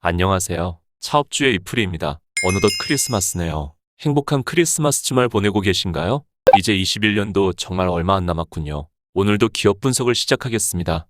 안녕하세요. 차업주의 이프리입니다. 어느덧 크리스마스네요. 행복한 크리스마스 주말 보내고 계신가요? 이제 21년도 정말 얼마 안 남았군요. 오늘도 기업 분석을 시작하겠습니다.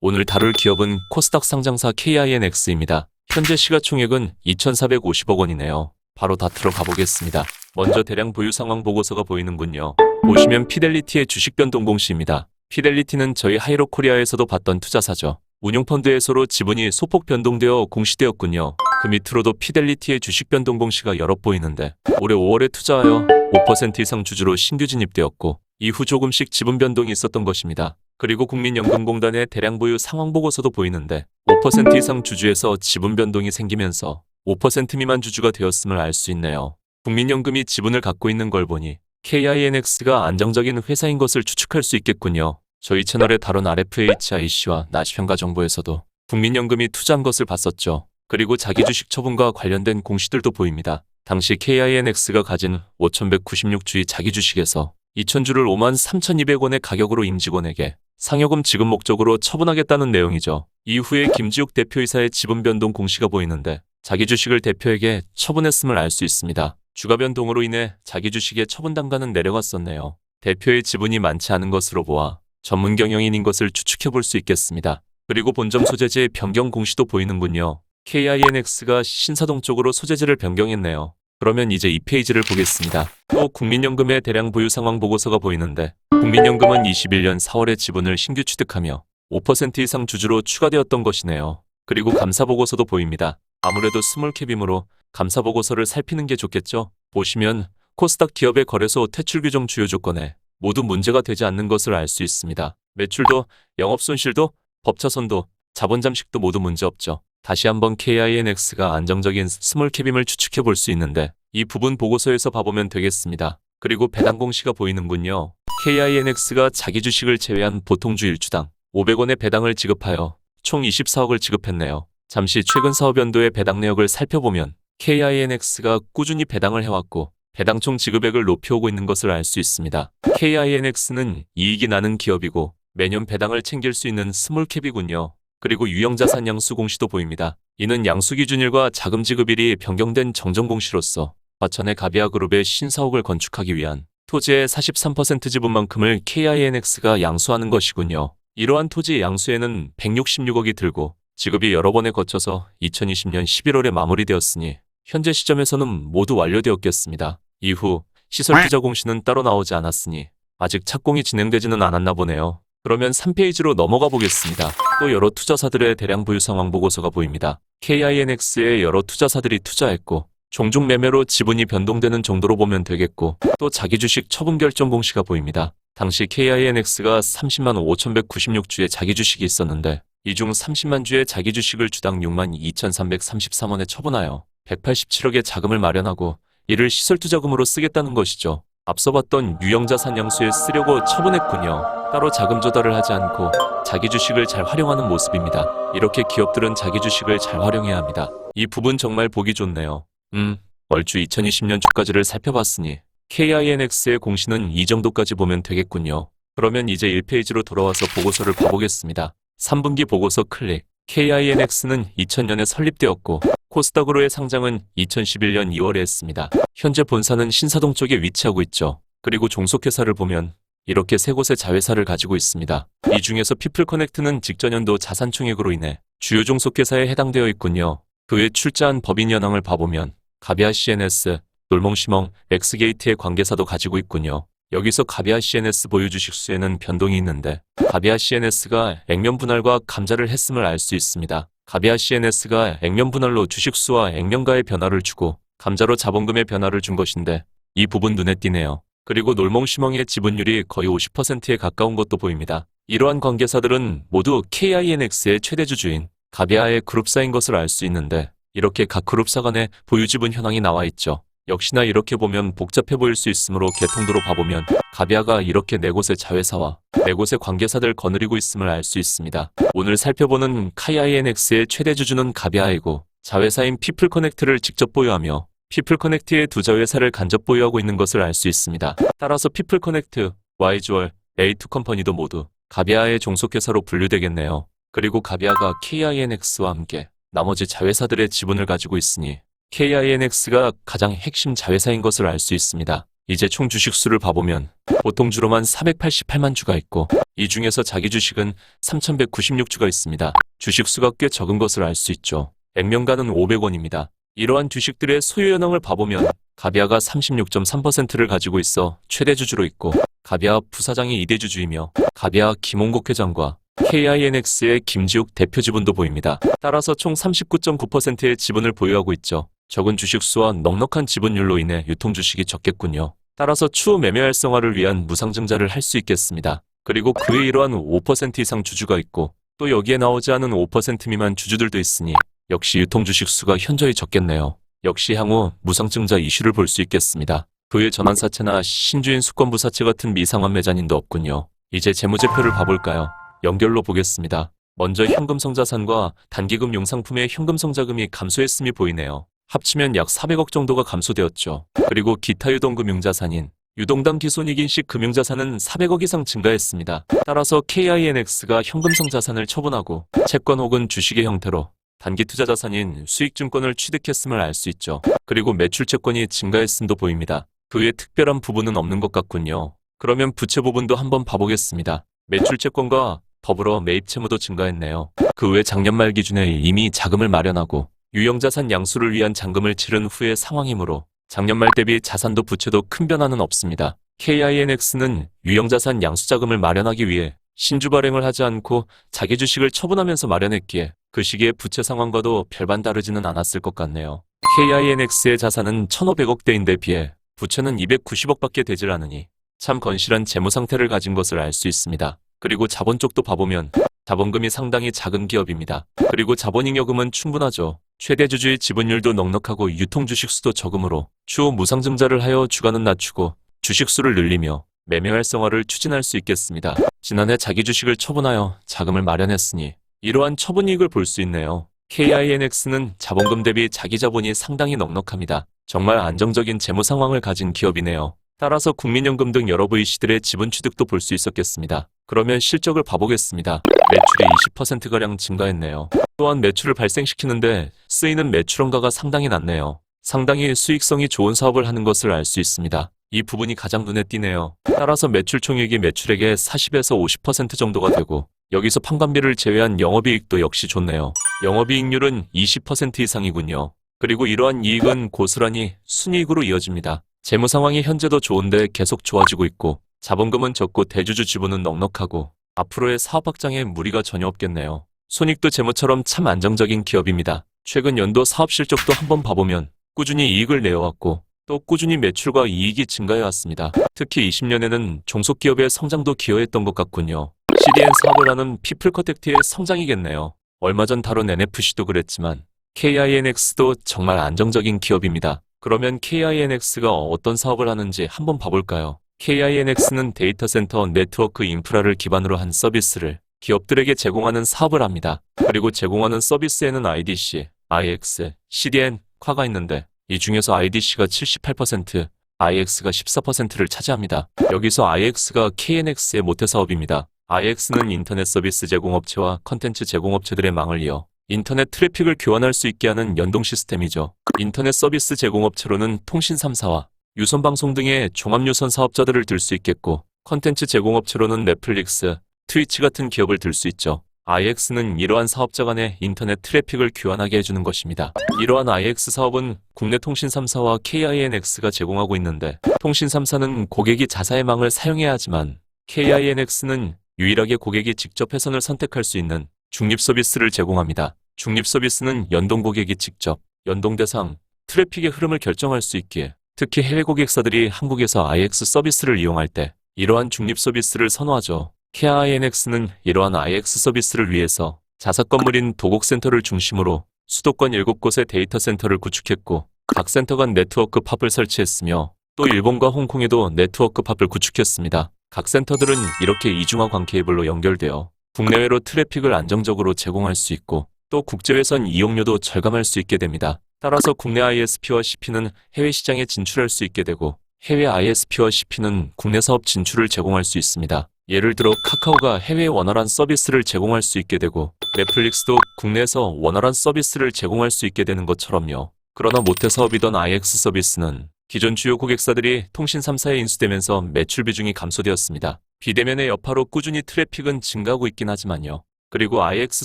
오늘 다룰 기업은 코스닥 상장사 KINX입니다. 현재 시가총액은 2,450억 원이네요. 바로 다 들어가 보겠습니다. 먼저 대량 보유 상황 보고서가 보이는군요. 보시면 피델리티의 주식 변동 공시입니다. 피델리티는 저희 하이로 코리아에서도 봤던 투자사죠. 운용펀드에서로 지분이 소폭 변동되어 공시되었군요. 그 밑으로도 피델리티의 주식 변동 공시가 여러 보이는데 올해 5월에 투자하여 5% 이상 주주로 신규 진입되었고 이후 조금씩 지분 변동이 있었던 것입니다. 그리고 국민연금공단의 대량 보유 상황 보고서도 보이는데 5% 이상 주주에서 지분 변동이 생기면서 5% 미만 주주가 되었음을 알 수 있네요. 국민연금이 지분을 갖고 있는 걸 보니 KINX가 안정적인 회사인 것을 추측할 수 있겠군요. 저희 채널에 다룬 RFHIC와 나시평가 정보에서도 국민연금이 투자한 것을 봤었죠. 그리고 자기 주식 처분과 관련된 공시들도 보입니다. 당시 KINX가 가진 5,196주의 자기 주식에서 2,000주를 5만 3,200원의 가격으로 임직원에게 상여금 지급 목적으로 처분하겠다는 내용이죠. 이후에 김지욱 대표이사의 지분 변동 공시가 보이는데 자기 주식을 대표에게 처분했음을 알 수 있습니다. 주가 변동으로 인해 자기 주식의 처분 단가는 내려갔었네요. 대표의 지분이 많지 않은 것으로 보아 전문 경영인인 것을 추측해 볼 수 있겠습니다. 그리고 본점 소재지의 변경 공시도 보이는군요. KINX가 신사동 쪽으로 소재지를 변경했네요. 그러면 이제 이 페이지를 보겠습니다. 또 국민연금의 대량 보유 상황 보고서가 보이는데 국민연금은 21년 4월에 지분을 신규 취득하며 5% 이상 주주로 추가되었던 것이네요. 그리고 감사 보고서도 보입니다. 아무래도 스몰캡이므로 감사 보고서를 살피는 게 좋겠죠. 보시면 코스닥 기업의 거래소 퇴출 규정 주요 조건에 모두 문제가 되지 않는 것을 알 수 있습니다. 매출도, 영업 손실도, 법차손도, 자본 잠식도 모두 문제 없죠. 다시 한번 KINX가 안정적인 스몰캡임을 추측해 볼 수 있는데 이 부분 보고서에서 봐보면 되겠습니다. 그리고 배당 공시가 보이는군요. KINX가 자기 주식을 제외한 보통주 1주당 500원의 배당을 지급하여 총 24억을 지급했네요. 잠시 최근 사업 연도의 배당 내역을 살펴보면 KINX가 꾸준히 배당을 해왔고 배당 총 지급액을 높여오고 있는 것을 알 수 있습니다. KINX는 이익이 나는 기업이고 매년 배당을 챙길 수 있는 스몰캡이군요. 그리고 유형자산 양수 공시도 보입니다. 이는 양수 기준일과 자금 지급일이 변경된 정정 공시로서 과천의 가비아 그룹의 신사옥을 건축하기 위한 토지의 43% 지분만큼을 KINX가 양수하는 것이군요. 이러한 토지 양수에는 166억이 들고 지급이 여러 번에 거쳐서 2020년 11월에 마무리되었으니 현재 시점에서는 모두 완료되었겠습니다. 이후 시설 투자 공시는 따로 나오지 않았으니 아직 착공이 진행되지는 않았나 보네요. 그러면 3페이지로 넘어가 보겠습니다. 또 여러 투자사들의 대량 보유 상황 보고서가 보입니다. KINX에 여러 투자사들이 투자했고 종종 매매로 지분이 변동되는 정도로 보면 되겠고 또 자기 주식 처분 결정 공시가 보입니다. 당시 KINX가 30만 5,196주의 자기 주식이 있었는데 이 중 30만 주의 자기 주식을 주당 6만 2,333원에 처분하여 187억의 자금을 마련하고 이를 시설 투자금으로 쓰겠다는 것이죠. 앞서 봤던 유형자 산 양수에 쓰려고 처분했군요. 따로 자금 조달을 하지 않고 자기 주식을 잘 활용하는 모습입니다. 이렇게 기업들은 자기 주식을 잘 활용해야 합니다. 이 부분 정말 보기 좋네요. 음, 얼추 2020년 주까지를 살펴봤으니 KINX의 공시는 이 정도까지 보면 되겠군요. 그러면 이제 1페이지로 돌아와서 보고서를 봐보겠습니다. 3분기 보고서 클릭. KINX는 2000년에 설립되었고 코스닥으로의 상장은 2011년 2월에 했습니다. 현재 본사는 신사동 쪽에 위치하고 있죠. 그리고 종속회사를 보면 이렇게 세 곳의 자회사를 가지고 있습니다. 이 중에서 피플커넥트는 직전연도 자산총액으로 인해 주요 종속회사에 해당되어 있군요. 그 외 출자한 법인 현황을 봐보면 가비아 CNS, 놀몽시멍, 엑스게이트의 관계사도 가지고 있군요. 여기서 가비아 CNS 보유 주식 수에는 변동이 있는데 가비아 CNS가 액면 분할과 감자를 했음을 알 수 있습니다. 가비아 CNS가 액면 분할로 주식 수와 액면가의 변화를 주고 감자로 자본금의 변화를 준 것인데 이 부분 눈에 띄네요. 그리고 놀몽시멍의 지분율이 거의 50%에 가까운 것도 보입니다. 이러한 관계사들은 모두 KINX의 최대 주주인 가비아의 그룹사인 것을 알 수 있는데 이렇게 각 그룹사 간의 보유 지분 현황이 나와 있죠. 역시나 이렇게 보면 복잡해 보일 수 있으므로 개통도로 봐보면 가비아가 이렇게 네 곳의 자회사와 네 곳의 관계사들 거느리고 있음을 알 수 있습니다. 오늘 살펴보는 KINX의 최대 주주는 가비아이고 자회사인 피플커넥트를 직접 보유하며 피플커넥트의 두 자회사를 간접 보유하고 있는 것을 알 수 있습니다. 따라서 피플커넥트, 와이주얼, A2 컴퍼니도 모두 가비아의 종속회사로 분류되겠네요. 그리고 가비아가 KINX와 함께 나머지 자회사들의 지분을 가지고 있으니 KINX가 가장 핵심 자회사인 것을 알 수 있습니다. 이제 총 주식 수를 봐보면 보통 주로만 488만 주가 있고 이 중에서 자기 주식은 3196주가 있습니다. 주식 수가 꽤 적은 것을 알 수 있죠. 액면가는 500원입니다. 이러한 주식들의 소유 현황을 봐보면 가비아가 36.3%를 가지고 있어 최대 주주로 있고 가비아 부사장이 2대 주주이며 가비아 김홍국 회장과 KINX의 김지욱 대표 지분도 보입니다. 따라서 총 39.9%의 지분을 보유하고 있죠. 적은 주식수와 넉넉한 지분율로 인해 유통 주식이 적겠군요. 따라서 추후 매매 활성화를 위한 무상증자를 할 수 있겠습니다. 그리고 그에 이러한 5% 이상 주주가 있고 또 여기에 나오지 않은 5% 미만 주주들도 있으니 역시 유통 주식 수가 현저히 적겠네요. 역시 향후 무상증자 이슈를 볼 수 있겠습니다. 그의 전환사채나 신주인 수권부 사채 같은 미상환 매자닌도 없군요. 이제 재무제표를 봐볼까요? 연결로 보겠습니다. 먼저 현금성자산과 단기금 용상품의 현금성자금이 감소했음이 보이네요. 합치면 약 400억 정도가 감소되었죠. 그리고 기타 유동금융자산인 유동담 기손익인식 금융자산은 400억 이상 증가했습니다. 따라서 KINX가 현금성 자산을 처분하고 채권 혹은 주식의 형태로 단기 투자 자산인 수익증권을 취득했음을 알 수 있죠. 그리고 매출 채권이 증가했음도 보입니다. 그 외 특별한 부분은 없는 것 같군요. 그러면 부채 부분도 한번 봐보겠습니다. 매출 채권과 더불어 매입 채무도 증가했네요. 그 외 작년 말 기준에 이미 자금을 마련하고 유형자산 양수를 위한 잔금을 치른 후의 상황이므로 작년 말 대비 자산도 부채도 큰 변화는 없습니다. KINX는 유형자산 양수자금을 마련하기 위해 신주 발행을 하지 않고 자기 주식을 처분하면서 마련했기에 그 시기의 부채 상황과도 별반 다르지는 않았을 것 같네요. KINX의 자산은 1,500억대인데 비해 부채는 290억밖에 되질 않으니 참 건실한 재무 상태를 가진 것을 알 수 있습니다. 그리고 자본 쪽도 봐보면 자본금이 상당히 작은 기업입니다. 그리고 자본잉여금은 충분하죠. 최대 주주의 지분율도 넉넉하고 유통 주식수도 적으므로 추후 무상증자를 하여 주가는 낮추고 주식수를 늘리며 매매 활성화를 추진할 수 있겠습니다. 지난해 자기 주식을 처분하여 자금을 마련했으니 이러한 처분 이익을 볼 수 있네요. KINX는 자본금 대비 자기 자본이 상당히 넉넉합니다. 정말 안정적인 재무 상황을 가진 기업이네요. 따라서 국민연금 등 여러 VC들의 지분 취득도 볼 수 있었겠습니다. 그러면 실적을 봐보겠습니다. 매출이 20%가량 증가했네요. 또한 매출을 발생시키는데 쓰이는 매출원가가 상당히 낮네요. 상당히 수익성이 좋은 사업을 하는 것을 알 수 있습니다. 이 부분이 가장 눈에 띄네요. 따라서 매출 총액이 매출액의 40에서 50% 정도가 되고 여기서 판관비를 제외한 영업이익도 역시 좋네요. 영업이익률은 20% 이상이군요. 그리고 이러한 이익은 고스란히 순이익으로 이어집니다. 재무 상황이 현재도 좋은데 계속 좋아지고 있고 자본금은 적고 대주주 지분은 넉넉하고 앞으로의 사업 확장에 무리가 전혀 없겠네요. 손익도 재무처럼 참 안정적인 기업입니다. 최근 연도 사업 실적도 한번 봐보면 꾸준히 이익을 내어왔고 또 꾸준히 매출과 이익이 증가해왔습니다. 특히 20년에는 종속기업의 성장도 기여했던 것 같군요. CDN 사업을 하는 피플커텍트의 성장이겠네요. 얼마 전 다룬 NFC도 그랬지만 KINX도 정말 안정적인 기업입니다. 그러면 KINX가 어떤 사업을 하는지 한번 봐볼까요? KINX는 데이터 센터 네트워크 인프라를 기반으로 한 서비스를 기업들에게 제공하는 사업을 합니다. 그리고 제공하는 서비스에는 IDC, IX, CDN, 쿼가 있는데 이 중에서 IDC가 78%, IX가 14%를 차지합니다. 여기서 IX가 KNX의 모태 사업입니다. IX는 인터넷 서비스 제공업체와 컨텐츠 제공업체들의 망을 이어 인터넷 트래픽을 교환할 수 있게 하는 연동 시스템이죠. 인터넷 서비스 제공업체로는 통신 3사와 유선방송 등의 종합유선 사업자들을 들 수 있겠고 컨텐츠 제공업체로는 넷플릭스, 트위치 같은 기업을 들 수 있죠. IX는 이러한 사업자 간의 인터넷 트래픽을 교환하게 해주는 것입니다. 이러한 IX 사업은 국내 통신 3사와 KINX가 제공하고 있는데 통신 3사는 고객이 자사의 망을 사용해야 하지만 KINX는 유일하게 고객이 직접 회선을 선택할 수 있는 중립 서비스를 제공합니다. 중립 서비스는 연동 고객이 직접 연동 대상, 트래픽의 흐름을 결정할 수 있기에 특히 해외 고객사들이 한국에서 IX 서비스를 이용할 때 이러한 중립 서비스를 선호하죠. KINX는 이러한 IX 서비스를 위해서 자사 건물인 도곡센터를 중심으로 수도권 7곳의 데이터 센터를 구축했고 각 센터 간 네트워크 팝을 설치했으며 또 일본과 홍콩에도 네트워크 팝을 구축했습니다. 각 센터들은 이렇게 이중화 광 케이블로 연결되어 국내외로 트래픽을 안정적으로 제공할 수 있고 또 국제회선 이용료도 절감할 수 있게 됩니다. 따라서 국내 ISP와 CP는 해외 시장에 진출할 수 있게 되고 해외 ISP와 CP는 국내 사업 진출을 제공할 수 있습니다. 예를 들어 카카오가 해외에 원활한 서비스를 제공할 수 있게 되고 넷플릭스도 국내에서 원활한 서비스를 제공할 수 있게 되는 것처럼요. 그러나 모태 사업이던 IX 서비스는 기존 주요 고객사들이 통신 3사에 인수되면서 매출 비중이 감소되었습니다. 비대면의 여파로 꾸준히 트래픽은 증가하고 있긴 하지만요. 그리고 IX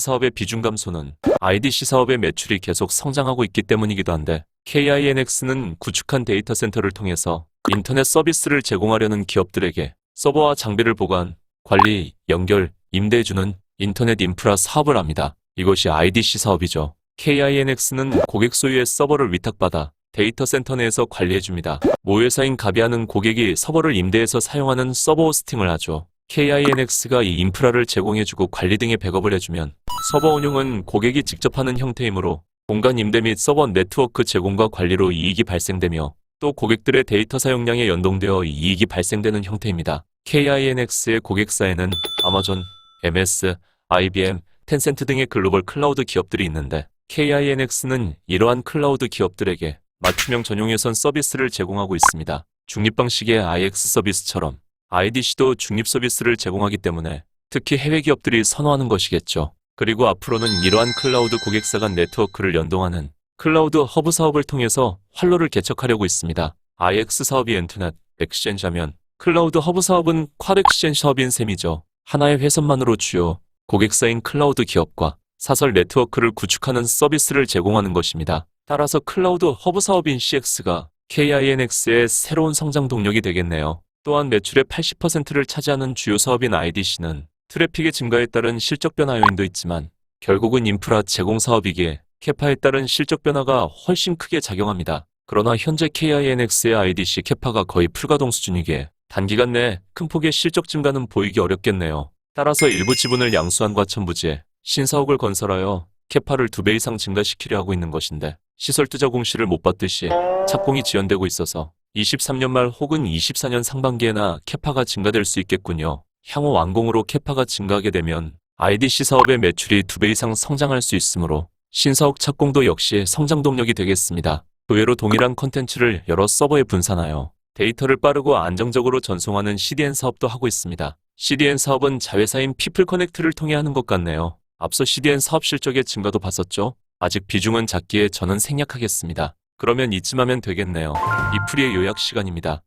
사업의 비중 감소는 IDC 사업의 매출이 계속 성장하고 있기 때문이기도 한데 KINX는 구축한 데이터 센터를 통해서 인터넷 서비스를 제공하려는 기업들에게 서버와 장비를 보관, 관리, 연결, 임대해주는 인터넷 인프라 사업을 합니다. 이것이 IDC 사업이죠. KINX는 고객 소유의 서버를 위탁받아 데이터 센터 내에서 관리해줍니다. 모회사인 가비아는 고객이 서버를 임대해서 사용하는 서버 호스팅을 하죠. KINX가 이 인프라를 제공해주고 관리 등의 백업을 해주면 서버 운용은 고객이 직접 하는 형태이므로 공간 임대 및 서버 네트워크 제공과 관리로 이익이 발생되며 또 고객들의 데이터 사용량에 연동되어 이익이 발생되는 형태입니다. KINX의 고객사에는 아마존, MS, IBM, 텐센트 등의 글로벌 클라우드 기업들이 있는데 KINX는 이러한 클라우드 기업들에게 맞춤형 전용 예선 서비스를 제공하고 있습니다. 중립 방식의 IX 서비스처럼 IDC도 중립 서비스를 제공하기 때문에 특히 해외 기업들이 선호하는 것이겠죠. 그리고 앞으로는 이러한 클라우드 고객사 간 네트워크를 연동하는 클라우드 허브 사업을 통해서 활로를 개척하려고 있습니다. IX 사업이 엔터넷, 엑스젠자면 클라우드 허브 사업은 엑스젠 사업인 셈이죠. 하나의 회선만으로 주요 고객사인 클라우드 기업과 사설 네트워크를 구축하는 서비스를 제공하는 것입니다. 따라서 클라우드 허브 사업인 CX가 KINX의 새로운 성장 동력이 되겠네요. 또한 매출의 80%를 차지하는 주요 사업인 IDC는 트래픽의 증가에 따른 실적 변화 요인도 있지만 결국은 인프라 제공 사업이기에 캐파에 따른 실적 변화가 훨씬 크게 작용합니다. 그러나 현재 KINX의 IDC 캐파가 거의 불가동 수준이기에 단기간 내에 큰 폭의 실적 증가는 보이기 어렵겠네요. 따라서 일부 지분을 양수한 과천부지에 신사옥을 건설하여 캐파를 두배 이상 증가시키려 하고 있는 것인데 시설 투자 공시를 못 받듯이 착공이 지연되고 있어서 23년 말 혹은 24년 상반기에나 캐파가 증가될 수 있겠군요. 향후 완공으로 캐파가 증가하게 되면 IDC 사업의 매출이 두배 이상 성장할 수 있으므로 신사옥 착공도 역시 성장 동력이 되겠습니다. 의외로 동일한 컨텐츠를 여러 서버에 분산하여 데이터를 빠르고 안정적으로 전송하는 CDN 사업도 하고 있습니다. CDN 사업은 자회사인 피플 커넥트를 통해 하는 것 같네요. 앞서 CDN 사업 실적의 증가도 봤었죠? 아직 비중은 작기에 저는 생략하겠습니다. 그러면 이쯤 하면 되겠네요. 이프리의 요약 시간입니다.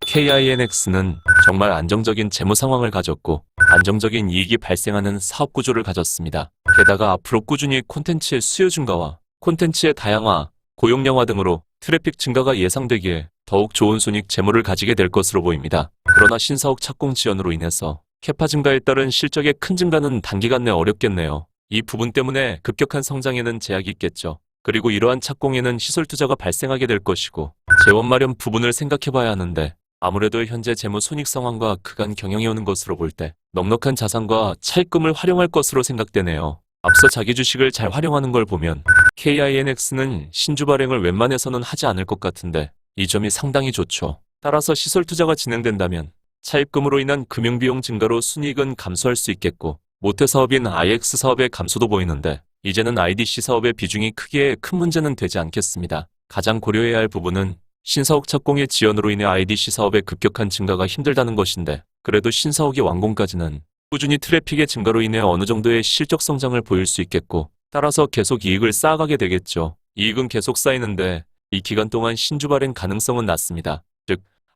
KINX는 정말 안정적인 재무 상황을 가졌고 안정적인 이익이 발생하는 사업 구조를 가졌습니다. 게다가 앞으로 꾸준히 콘텐츠의 수요 증가와 콘텐츠의 다양화, 고용량화 등으로 트래픽 증가가 예상되기에 더욱 좋은 손익 재무를 가지게 될 것으로 보입니다. 그러나 신사옥 착공 지연으로 인해서 캐파 증가에 따른 실적의 큰 증가는 단기간 내 어렵겠네요. 이 부분 때문에 급격한 성장에는 제약이 있겠죠. 그리고 이러한 착공에는 시설 투자가 발생하게 될 것이고 재원 마련 부분을 생각해 봐야 하는데 아무래도 현재 재무 손익 상황과 그간 경영해 오는 것으로 볼 때 넉넉한 자산과 차입금을 활용할 것으로 생각되네요. 앞서 자기 주식을 잘 활용하는 걸 보면 KINX는 신주 발행을 웬만해서는 하지 않을 것 같은데 이 점이 상당히 좋죠. 따라서 시설 투자가 진행된다면 차입금으로 인한 금융비용 증가로 순이익은 감소할 수 있겠고 모태 사업인 IX 사업의 감소도 보이는데 이제는 IDC 사업의 비중이 크기에 큰 문제는 되지 않겠습니다. 가장 고려해야 할 부분은 신사옥 착공의 지연으로 인해 IDC 사업의 급격한 증가가 힘들다는 것인데 그래도 신사옥이 완공까지는 꾸준히 트래픽의 증가로 인해 어느 정도의 실적 성장을 보일 수 있겠고 따라서 계속 이익을 쌓아가게 되겠죠. 이익은 계속 쌓이는데 이 기간 동안 신주 발행 가능성은 낮습니다.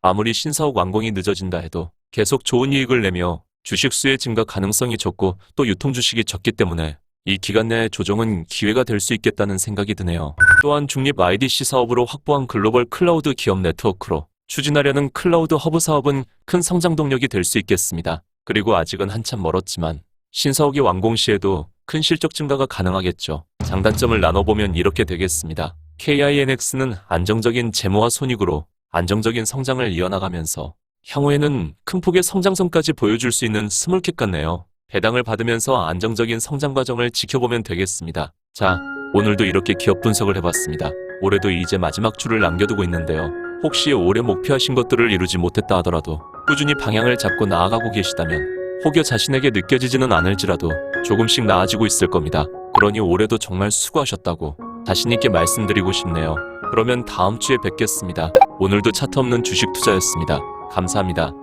즉 아무리 신사옥 완공이 늦어진다 해도 계속 좋은 이익을 내며 주식 수의 증가 가능성이 적고 또 유통 주식이 적기 때문에 이 기간 내에 조정은 기회가 될 수 있겠다는 생각이 드네요. 또한 중립 IDC 사업으로 확보한 글로벌 클라우드 기업 네트워크로 추진하려는 클라우드 허브 사업은 큰 성장 동력이 될 수 있겠습니다. 그리고 아직은 한참 멀었지만 신사옥이 완공 시에도 큰 실적 증가가 가능하겠죠. 장단점을 나눠보면 이렇게 되겠습니다. KINX는 안정적인 재무와 손익으로 안정적인 성장을 이어나가면서 향후에는 큰 폭의 성장성까지 보여줄 수 있는 스몰캡 같네요. 배당을 받으면서 안정적인 성장 과정을 지켜보면 되겠습니다. 자, 오늘도 이렇게 기업 분석을 해봤습니다. 올해도 이제 마지막 줄을 남겨두고 있는데요. 혹시 올해 목표하신 것들을 이루지 못했다 하더라도 꾸준히 방향을 잡고 나아가고 계시다면 혹여 자신에게 느껴지지는 않을지라도 조금씩 나아지고 있을 겁니다. 그러니 올해도 정말 수고하셨다고 자신있게 말씀드리고 싶네요. 그러면 다음 주에 뵙겠습니다. 오늘도 차트 없는 주식 투자였습니다. 감사합니다.